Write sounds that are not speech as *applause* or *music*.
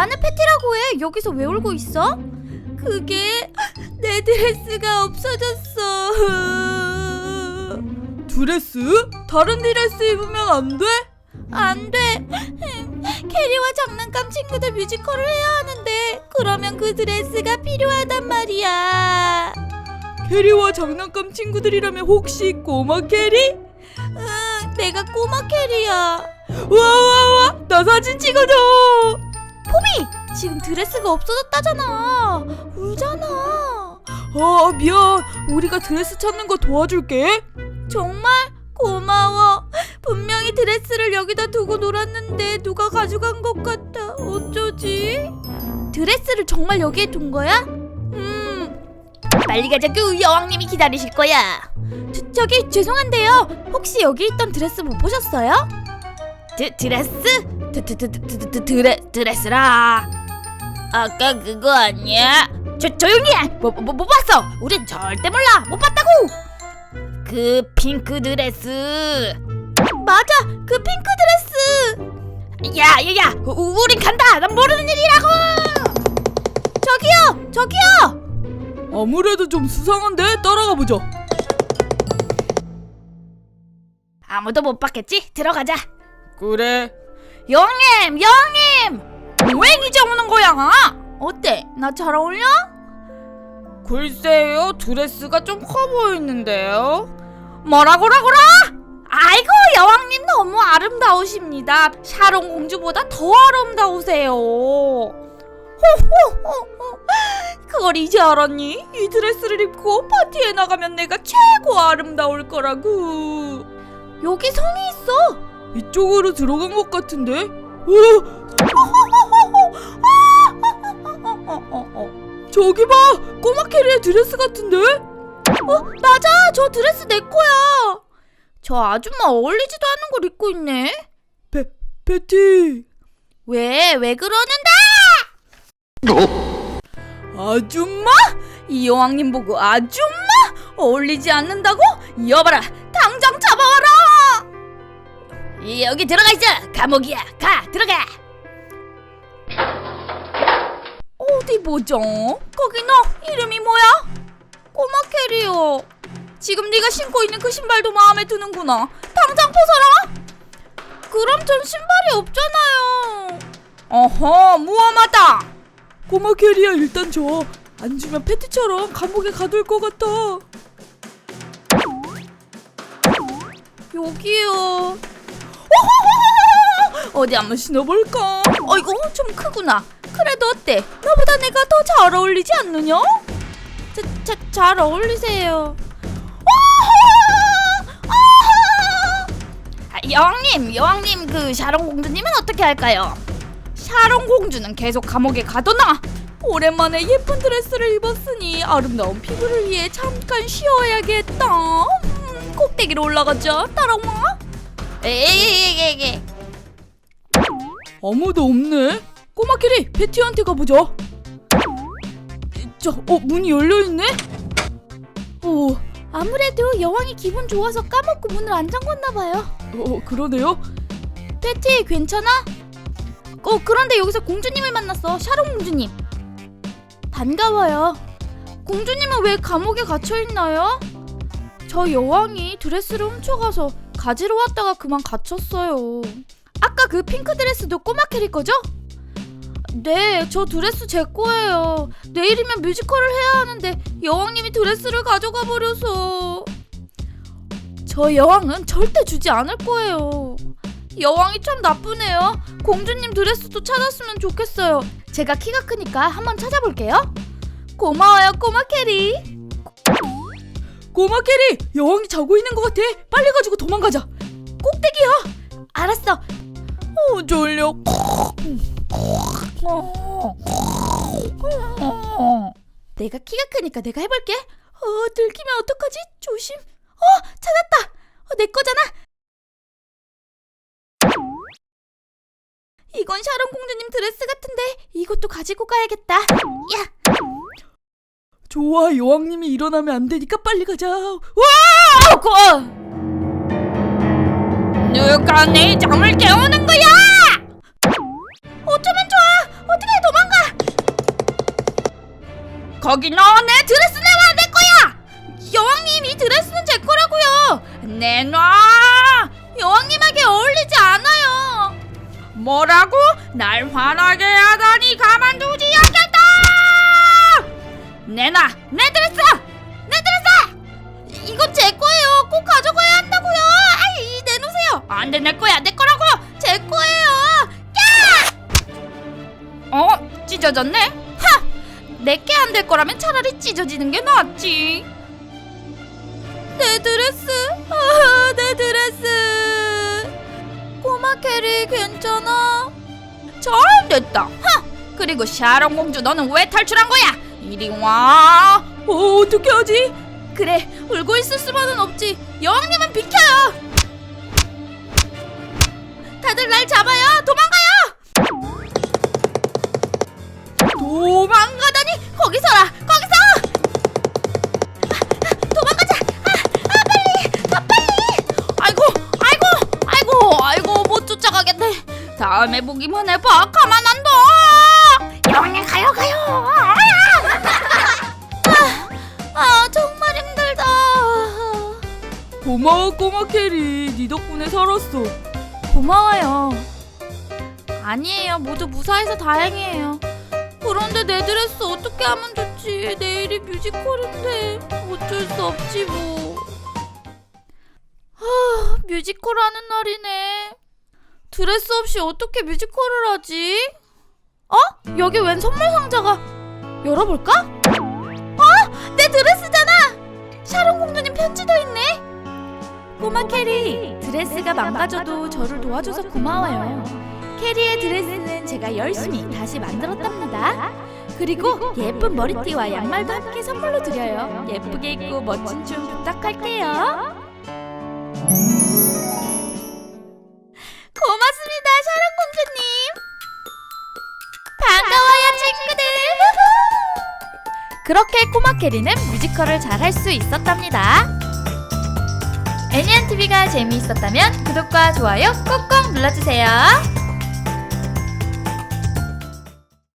나는 패티라고 해. 여기서 왜 울고 있어? 그게 내 드레스가 없어졌어. 드레스? 다른 드레스 입으면 안 돼? 안 돼. 캐리와 장난감 친구들 뮤지컬을 해야 하는데 그러면 그 드레스가 필요하단 말이야. 캐리와 장난감 친구들이라면 혹시 꼬마 캐리? 응, 내가 꼬마 캐리야. 와와와 나 사진 찍어줘 포비, 지금 드레스가 없어졌다잖아. 울잖아. 아 미안 우리가 드레스 찾는 거 도와줄게 정말 고마워. 분명히 드레스를 여기다 두고 놀았는데 누가 가져간 것 같아. 어쩌지? 드레스를 정말 여기에 둔 거야? 음. 빨리 가자고 여왕님이 기다리실 거야. 저, 저기 죄송한데요. 혹시 여기 있던 드레스 못 보셨어요? 드, 드레스? 드, 드, 드, 드, 드, 드, 드레, 드레스라. 아까 그거 아니야? 조, 조용히 해! 뭐, 뭐, 못 봤어! 우린 절대 몰라! 못 봤다고! 그 핑크 드레스 맞아 그 핑크 드레스 야 야야 우린 간다 난 모르는 일이라고 저기요 저기요 아무래도 좀 수상한데 따라가 보자 아무도 못 봤겠지 들어가자 그래 영님 영님 왜 이제 오는 거야 어때 나 잘 어울려? 글쎄요 드레스가 좀 커 보이는데요 뭐라고라고라? 아이고 여왕님 너무 아름다우십니다. 샤론 공주보다 더 아름다우세요. 호호호호. 그걸 이제 알았니? 이 드레스를 입고 파티에 나가면 내가 최고 아름다울 거라고. 여기 성이 있어. 이쪽으로 들어간 것 같은데 어 *laughs* 저기 봐 꼬마 캐리의 드레스 같은데 어, 맞아. 저 드레스 내 거야. 저 아줌마 어울리지도 않는 걸 입고 있네. 베 베티 왜? 왜 그러는데? 아줌마 이 여왕님 보고 아줌마 어울리지 않는다고? 잡아와라 여기 들어가 있어! 감옥이야! 가! 들어가! 어디 보자 거기 너 이름이 뭐야? 꼬마 캐리어. 지금 네가 신고 있는 그 신발도 마음에 드는구나. 당장 벗어라! 그럼 전 신발이 없잖아요. 어허 무엄하다! 꼬마 캐리야 일단 줘. 안 주면 패티처럼 감옥에 가둘 것 같아. 여기요. 어디 한번 신어볼까? 어이구 좀 크구나. 그래도 어때? 나보다 내가 더 잘 어울리지 않느냐? 자, 자, 잘 어울리세요. 아, 여왕님, 여왕님 그 샤론 공주님은 어떻게 할까요? 샤론 공주는 계속 감옥에 가둬놔. 오랜만에 예쁜 드레스를 입었으니 아름다운 피부를 위해 잠깐 쉬어야겠다. 음, 꼭대기로 올라가자. 따라와. 에에 에에에. 아무도 없네. 꼬마 캐리 패티한테 가보자. 저, 어 문이 열려 있네. 오, 아무래도 여왕이 기분 좋아서 까먹고 문을 안 잠궜나 봐요. 어 그러네요. 패티 괜찮아? 어 그런데 여기서 공주님을 만났어. 샤론 공주님. 반가워요. 공주님은 왜 감옥에 갇혀 있나요? 저 여왕이 드레스를 훔쳐가서 가지러 왔다가 그만 갇혔어요. 아까 그 핑크 드레스도 꼬마 캐리 거죠? 네, 저 드레스 제 거예요. 내일이면 뮤지컬을 해야 하는데 여왕님이 드레스를 가져가 버려서 저 여왕은 절대 주지 않을 거예요. 여왕이 참 나쁘네요. 공주님 드레스도 찾았으면 좋겠어요. 제가 키가 크니까 한번 찾아볼게요. 고마워요, 꼬마 캐리. 꼬마 캐리 여왕이 자고 있는 것 같아. 빨리 가지고 도망가자. 꼭대기요. 알았어. 어 졸려. 내가 키가 크니까 내가 해볼게. 어, 들키면 어떡하지? 조심. 어, 찾았다. 어, 내 거잖아. 이건 샤론 공주님 드레스 같은데 이것도 가지고 가야겠다. 야, 좋아 여왕님이 일어나면 안 되니까 빨리 가자. 와! 고! 누가 내 잠을 깨우는 거야? 어쩌면 좋아. 어떻게 도망가? 거기 너 내 드레스 내놔 내 거야! 여왕님 이 드레스는 제 거라고요! 내놔! 여왕님에게 어울리지 않아요! 뭐라고? 날 화나게 하다니 가만두 내놔 내 드레스 내 드레스 이건 제 거예요 꼭 가져가야 한다고요 아이 내놓으세요 안 돼 내 거야 내 거라고 제 거예요 야 어? 찢어졌네 하 내게 안 될 거라면 차라리 찢어지는 게 낫지. 내 드레스, 아, 내 드레스. 꼬마 캐리 괜찮아? 잘 됐다. 하. 그리고 샤론 공주 너는 왜 탈출한 거야? 이리 와. 어 어떻게 하지? 그래 울고 있을 수만은 없지. 여왕님은 비켜요. 다들 날 잡아요. 도망가요. 도망가다니 거기 서라 거기 서 아, 도망가자 아, 아 빨리 아 빨리 아이고 아이고 아이고 아이고 못 쫓아가겠네 다음에 보기만 해봐 가만 안 둬 여왕님 가요 가요 아, 고마워 꼬마 캐리. 네 덕분에 살았어. 고마워요. 아니에요. 모두 무사해서 다행이에요. 그런데 내 드레스 어떻게 하면 좋지? 내일이 뮤지컬인데 어쩔 수 없지 뭐. 하, 뮤지컬 하는 날이네. 드레스 없이 어떻게 뮤지컬을 하지? 어? 여기 웬 선물 상자가? 열어볼까? 어? 내 드레스잖아! 샤론 공주님 편지도 있네 꼬마 캐리, 드레스가 망가져도 저를 도와줘서 고마워요. 캐리의 드레스는 제가 열심히 다시 만들었답니다. 그리고 예쁜 머리띠와 양말도 함께 선물로 드려요. 예쁘게 입고 멋진 춤 부탁할게요. 고맙습니다, 샤론 공주님. 반가워요, 친구들. 그렇게 꼬마 캐리는 뮤지컬을 잘 할 수 있었답니다. 애니안TV가 재미있었다면 구독과 좋아요 꾹꾹 눌러주세요.